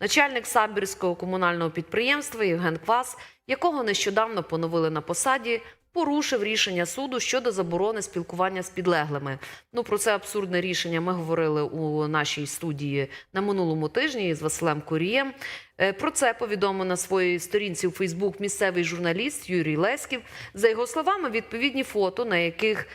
начальник Самбірського комунального підприємства Євген Квас, якого нещодавно поновили на посаді, порушив рішення суду щодо заборони спілкування з підлеглими. Ну про це абсурдне рішення ми говорили у нашій студії на минулому тижні з Василем Курієм. Е, Про це повідомив на своїй сторінці у Фейсбук місцевий журналіст Юрій Леськів. За його словами, відповідні фото, на яких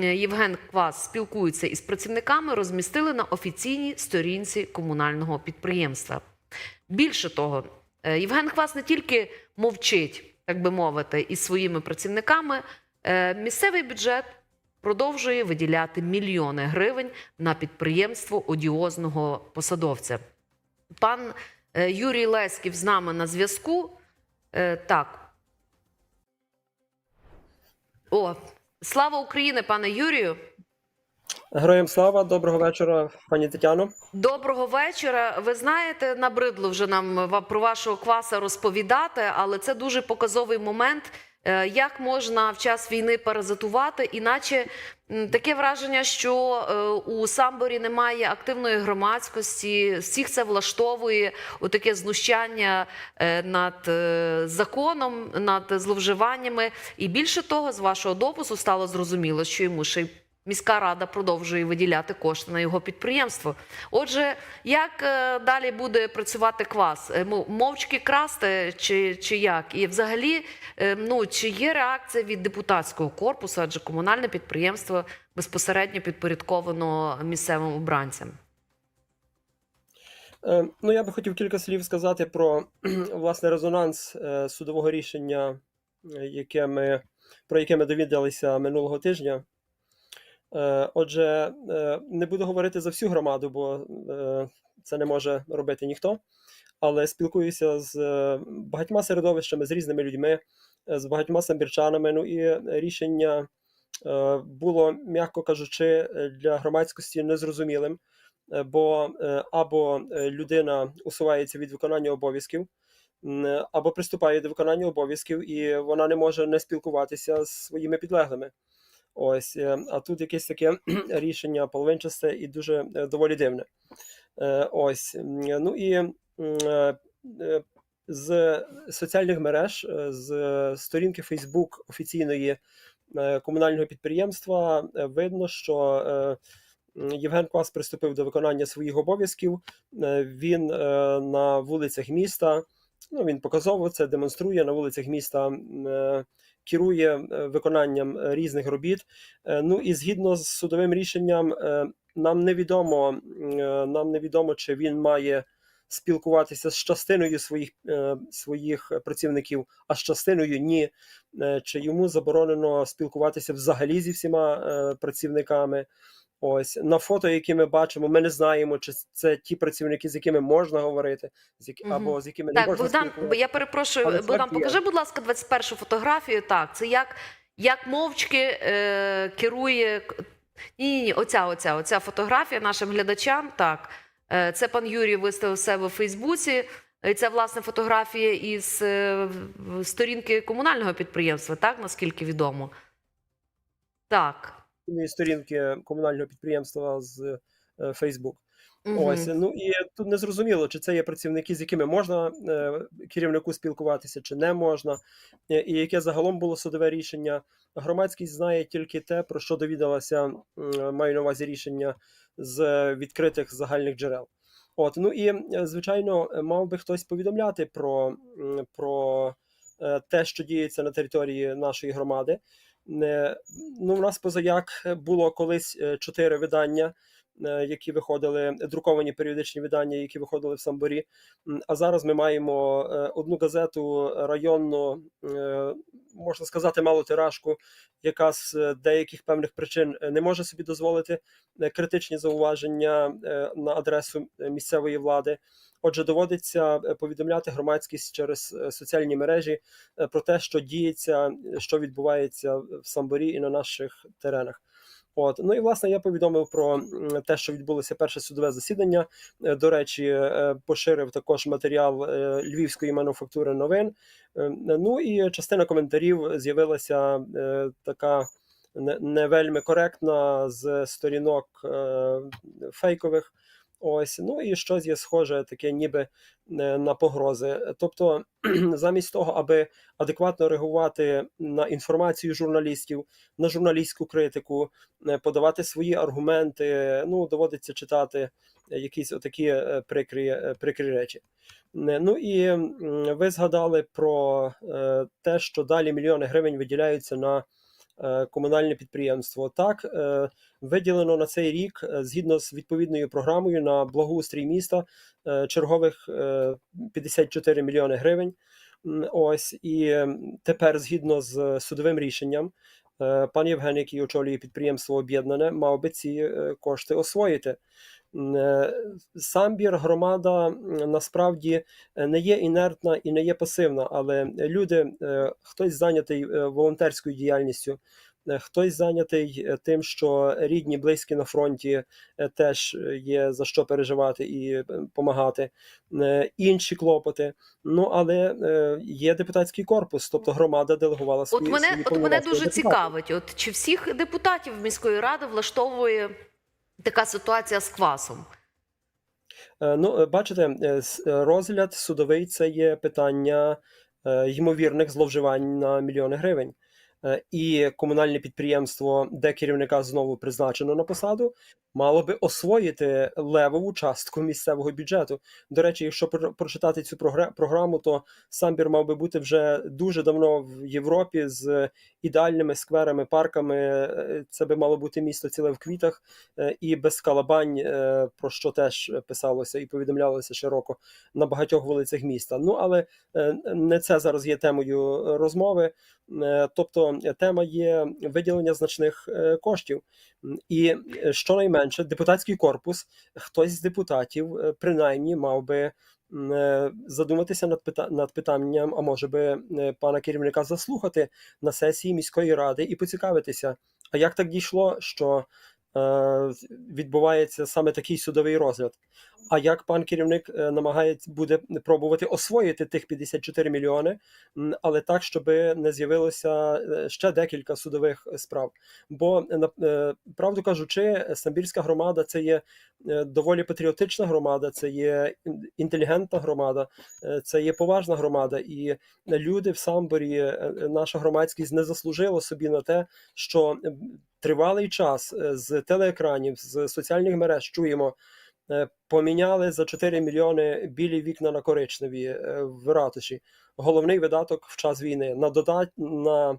Євген Квас спілкується із працівниками, розмістили на офіційній сторінці комунального підприємства. Більше того, е, Євген Квас не тільки мовчить, так би мовити, із своїми працівниками. е, Місцевий бюджет продовжує виділяти мільйони гривень на підприємство одіозного посадовця. Пан е, Юрій Леськів з нами на зв'язку. Так. О, слава Україні, пане Юрію. Героям слава, доброго вечора, пані Тетяно. Доброго вечора. Ви знаєте, набридло вже нам про вашого кваса розповідати, але це дуже показовий момент. е, Як можна в час війни паразитувати, іначе таке враження, що е, у самборі немає активної громадськості, всіх це влаштовує у таке знущання е, над законом, над зловживаннями. І більше того, з вашого допису стало зрозуміло, що йому ще й міська рада продовжує виділяти кошти на його підприємство. Отже, як е, далі буде працювати квас? Е, мо- Мовчки красти чи, чи як? І взагалі, е, ну чи є реакція від депутатського корпусу, адже комунальне підприємство безпосередньо підпорядковано місцевим обранцям? Ну, я би хотів кілька слів сказати про власне резонанс судового рішення, яке ми, про яке ми довідалися минулого тижня. Е, Отже, е, не буду говорити за всю громаду, бо е, це не може робити ніхто. Але спілкуюся з багатьма середовищами, з різними людьми, з багатьма самбірчанами. Ну і рішення було, м'яко кажучи, для громадськості незрозумілим. Бо або людина усувається від виконання обов'язків, або приступає до виконання обов'язків, і вона не може не спілкуватися з своїми підлеглими. Ось, е, а тут якесь таке рішення половинчасте і дуже е, доволі дивне. Е, Ось, ну і з соціальних мереж, з сторінки Facebook офіційної комунального підприємства видно, що Євген Квас приступив до виконання своїх обов'язків. Він на вулицях міста, ну він показово це демонструє на вулицях міста, керує е, виконанням е, різних робіт. Е, Ну і згідно з судовим рішенням, нам невідомо, нам невідомо, чи він має спілкуватися з частиною своїх, своїх працівників, а з частиною ні. Чи йому заборонено спілкуватися взагалі зі всіма працівниками? Ось на фото, які ми бачимо, ми не знаємо, чи це ті працівники, з якими можна говорити, з які Мгм. або з якими не можна Богдан, спілкуватися. я перепрошую, Але Богдан, покажи, будь ласка, 21 фотографію. Так, це як, як мовчки е, керує. Ні, ні, ні, оця, оця, оця фотографія нашим глядачам. Так, е, це пан Юрій виставив себе в Фейсбуці. І це власне фотографія із е, сторінки комунального підприємства, так наскільки відомо. Так. Офіційної сторінки комунального підприємства з е, Facebook. Мгм. Ось ну і тут не зрозуміло, чи це є працівники, з якими можна е, керівнику спілкуватися, чи не можна, е, і яке загалом було судове рішення. Громадськість знає тільки те, про що довідалася, м, маю на увазі рішення з відкритих загальних джерел. От ну і е, звичайно, е, мав би хтось повідомляти про, про е, те, що діється на території нашої громади. Е, Ну, в нас позаяк було колись е, чотири видання, які виходили, друковані періодичні видання, які виходили в Самборі. А зараз ми маємо е, одну газету районну, е, можна сказати, малотиражку, яка з е, деяких певних причин е, не може собі дозволити е, критичні зауваження е, на адресу е, місцевої влади. Отже, доводиться е, повідомляти громадськість через е, соціальні мережі е, про те, що діється, е, що відбувається в Самборі і на наших теренах. От ну і власне я повідомив про те, що відбулося перше судове засідання. Е, До речі, е, поширив також матеріал е, львівської мануфактури новин. Ну і частина коментарів з'явилася така не, вельми коректна з сторінок фейкових. Ось, ну і щось є схоже, таке, ніби е, на погрози. Тобто, замість того, аби адекватно реагувати на інформацію журналістів, на журналістську критику, е, подавати свої аргументи, ну доводиться читати якісь отакі е, прикрі, прикрі речі. Ну і ви згадали про те, що далі мільйони гривень виділяються на комунальне підприємство. Так, е, виділено на цей рік е, згідно з відповідною програмою на благоустрій міста е, чергових е, 54 мільйони гривень. Ось і тепер, згідно з судовим рішенням, е, пан Євген, який очолює підприємство об'єднане, мав би ці е, кошти освоїти. Е, Самбір громада насправді е, не є інертна і не є пасивна, але люди, е, хтось зайнятий волонтерською діяльністю, хтось зайнятий тим, що рідні, близькі на фронті теж є за що переживати і допомагати, інші клопоти. Ну але є депутатський корпус, тобто громада делегувала свої От мене, свої от мене дуже депутатам. цікавить, от чи всіх депутатів міської ради влаштовує така ситуація з квасом? Е, Ну, е, бачите, е, розгляд судовий це є питання ймовірних зловживань на мільйони гривень. І комунальне підприємство, де керівника знову призначено на посаду, мало би освоїти левову частку місцевого бюджету. До речі, якщо про- прочитати цю програ- програму, то Самбір мав би бути вже дуже давно в Європі з ідеальними скверами, парками. Е, Це би мало бути місто ціле в квітах е, і без калабань, е, про що теж писалося і повідомлялося широко на багатьох вулицях міста. Ну але не це зараз є темою розмови. Тобто тема є виділення значних коштів. І е, щонайменше депутатський корпус, хтось з депутатів е, принаймні мав би е, задуматися над пита- над питанням, а може би е, пана керівника заслухати на сесії міської ради і поцікавитися, а як так дійшло, що е, відбувається саме такий судовий розгляд. А як пан керівник е, намагається буде пробувати освоїти тих 54 мільйони, але так, щоб не з'явилося е, ще декілька судових справ. Бо е, на- е, правду кажучи, Самбірська громада це є доволі патріотична громада, це є інтелігентна громада, це є поважна громада, і люди в Самборі, наша громадськість не заслужила собі на те, що тривалий час з телеекранів, з соціальних мереж чуємо. Е, Поміняли за 4 мільйони білі вікна на коричневі е, в ратуші. Головний видаток в час війни на додат на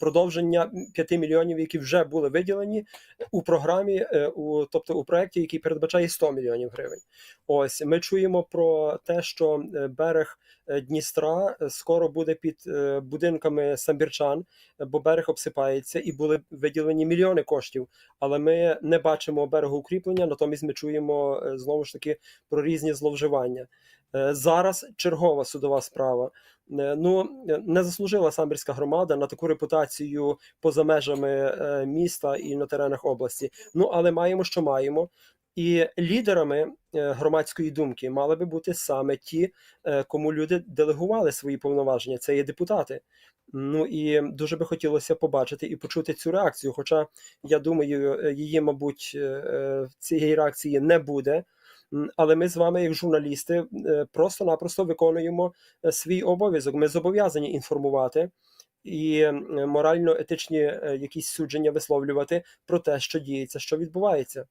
продовження 5 мільйонів, які вже були виділені у програмі, е, у тобто у проєкті, який передбачає 100 мільйонів гривень. Ось ми чуємо про те, що е, берег е, Дністра е, скоро буде під е, будинками самбірчан, е, бо берег обсипається, і були виділені мільйони коштів. Але ми не бачимо берегоукріплення, натомість ми чуємо е, знову ж таки про різні зловживання. Е, Зараз чергова судова справа. Е, Ну не заслужила самбірська громада на таку репутацію поза межами е, міста і на теренах області. Ну але маємо, що маємо. І лідерами громадської думки мали би бути саме ті, кому люди делегували свої повноваження. Це є депутати. Ну і дуже би хотілося побачити і почути цю реакцію. Хоча я думаю, її, мабуть, цієї реакції не буде. Але ми з вами, як журналісти, е, просто-напросто виконуємо е, свій обов'язок. Ми зобов'язані інформувати і морально-етичні е, якісь судження висловлювати про те, що діється, що відбувається.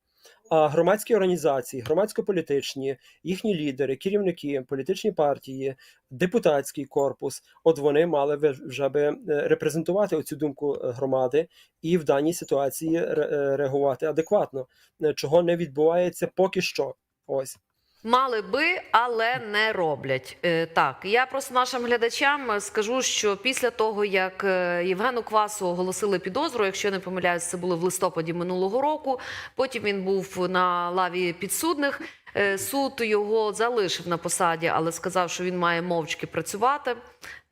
А громадські організації, громадсько-політичні, їхні лідери, керівники, політичні партії, депутатський корпус, от вони мали вже би репрезентувати оцю думку громади і в даній ситуації ре- реагувати адекватно, чого не відбувається поки що. Ось. Мали би, але не роблять. Е, Так, я просто нашим глядачам скажу, що після того, як е, Євгену Квасу оголосили підозру, якщо не помиляюсь, це було в листопаді минулого року. Потім він був на лаві підсудних. Е, Суд його залишив на посаді, але сказав, що він має мовчки працювати,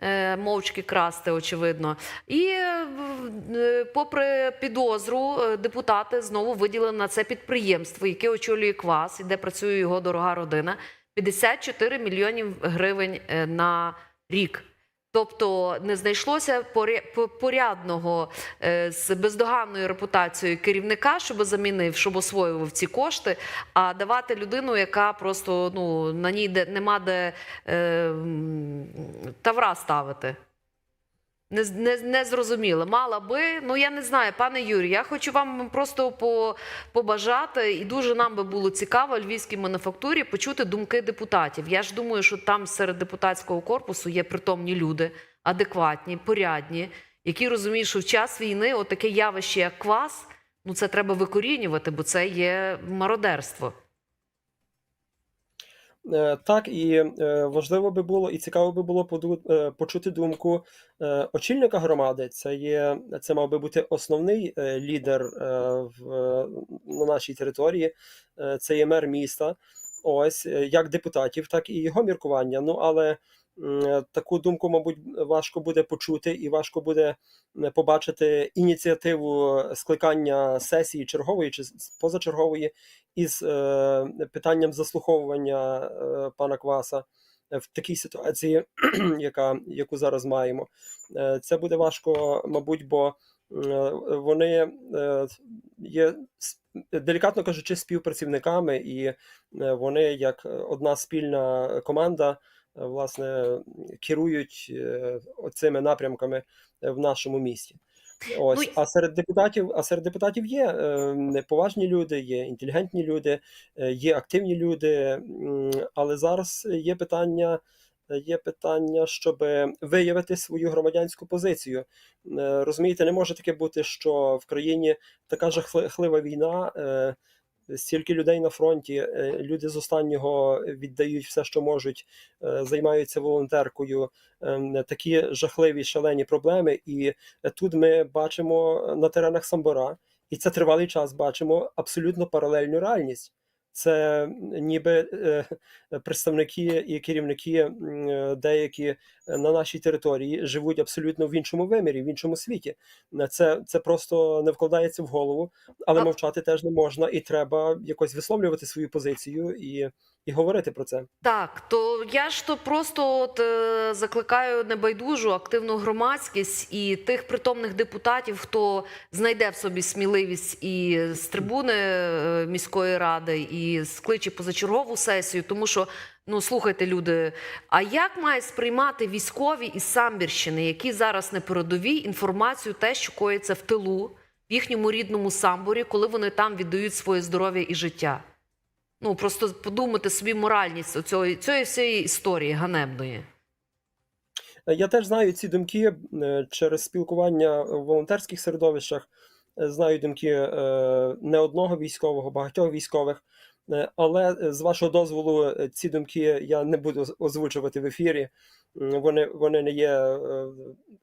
е, мовчки красти, очевидно. І, е, попри підозру, депутати знову виділили на це підприємство, яке очолює квас, і де працює його дорога родина. 54 мільйонів гривень на рік. Тобто не знайшлося поря- порядного е, з бездоганною репутацією керівника, щоб замінив, щоб освоював ці кошти, а давати людину, яка просто ну на ній де нема де е, тавра ставити. Не, не, не зрозуміло. Мала би, ну я не знаю, пане Юрій, я хочу вам просто по, побажати, і дуже нам би було цікаво львівській мануфактурі почути думки депутатів. Я ж думаю, що там серед депутатського корпусу є притомні люди, адекватні, порядні, які розуміють, що в час війни отаке явище, як квас, ну це треба викорінювати, бо це є мародерство. Е, Так, і е, важливо би було, і цікаво би було е, почути думку очільника громади. Це є, це мав би бути основний лідер в, на нашій території. Це є мер міста. Ось як депутатів, так і його міркування. Ну але таку думку, мабуть, важко буде почути, і важко буде е, побачити ініціативу скликання сесії чергової чи позачергової із е, питанням заслуховування е, пана Кваса е, в такій ситуації, яка, яку зараз маємо. Е, це буде важко, мабуть, бо е, вони е, є, делікатно кажучи, співпрацівниками, і е, вони, як одна спільна команда, е, власне, керують е, цими напрямками е, в нашому місті. Ось, Ну, а серед депутатів, а серед депутатів є е, поважні люди, є інтелігентні люди, е, є активні люди. Але зараз є питання, є питання, щоб виявити свою громадянську позицію. Е, Розумієте, не може таке бути, що в країні така жахлива війна. Е, Стільки людей на фронті, е, люди з останнього віддають все, що можуть, е, займаються волонтеркою. Ем, Такі жахливі шалені проблеми. І тут ми бачимо на теренах Самбора, і це тривалий час бачимо абсолютно паралельну реальність. Це ніби е, представники і керівники деякі на нашій території живуть абсолютно в іншому вимірі, в іншому світі. Це, це просто не вкладається в голову, але А- мовчати теж не можна, і треба якось висловлювати свою позицію і, і говорити про це. Так, то я ж то просто от, е, закликаю небайдужу активну громадськість і тих притомних депутатів, хто знайде в собі сміливість і з трибуни е, міської ради, і скличе позачергову сесію, тому що. Ну, слухайте, люди. А як мають сприймати військові із Самбірщини, які зараз на передовій інформацію, те, що коїться в тилу, в їхньому рідному самборі, коли вони там віддають своє здоров'я і життя? Ну, просто подумати собі моральність цієї, цієї всієї історії ганебної. Я теж знаю ці думки е, через спілкування в волонтерських середовищах. Е, Знаю думки е, не одного військового, багатьох військових. Е, Але е, з вашого дозволу, е, ці думки я не буду озвучувати в ефірі. Вони, вони не є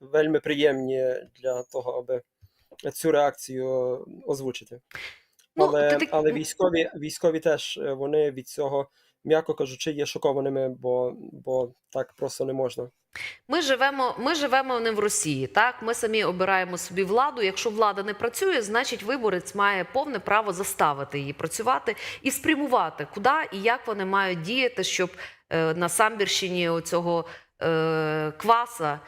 вельми приємні для того, аби цю реакцію озвучити. Але, ну, але військові, військові теж вони від цього, м'яко кажучи, є шокованими, бо, бо так просто не можна. Ми живемо, ми живемо не в Росії. Так, ми самі обираємо собі владу. Якщо влада не працює, значить виборець має повне право заставити її працювати і спрямувати, куди і як вони мають діяти, щоб е, на самбірщині оцього е, кваса.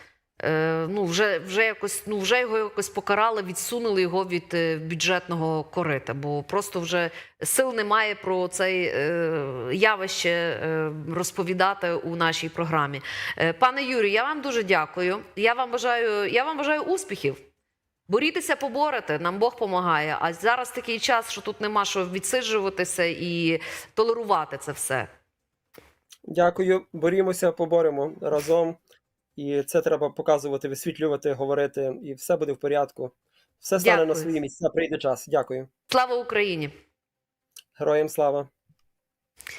Е, ну, вже, вже якось, ну, вже його якось покарали, відсунули його від е, бюджетного корита, бо просто вже сил немає про це е, явище розповідати у нашій програмі. Пане Юрію, я вам дуже дякую. Я вам бажаю, я вам бажаю успіхів. Борітеся, поборете, нам Бог помагає. А зараз такий час, що тут нема що відсиджуватися і толерувати це все. Дякую, борімося, поборемо разом. І це треба показувати, висвітлювати, говорити, і все буде в порядку. Все стане на свої місця, прийде час. Дякую. Слава Україні! Героям слава!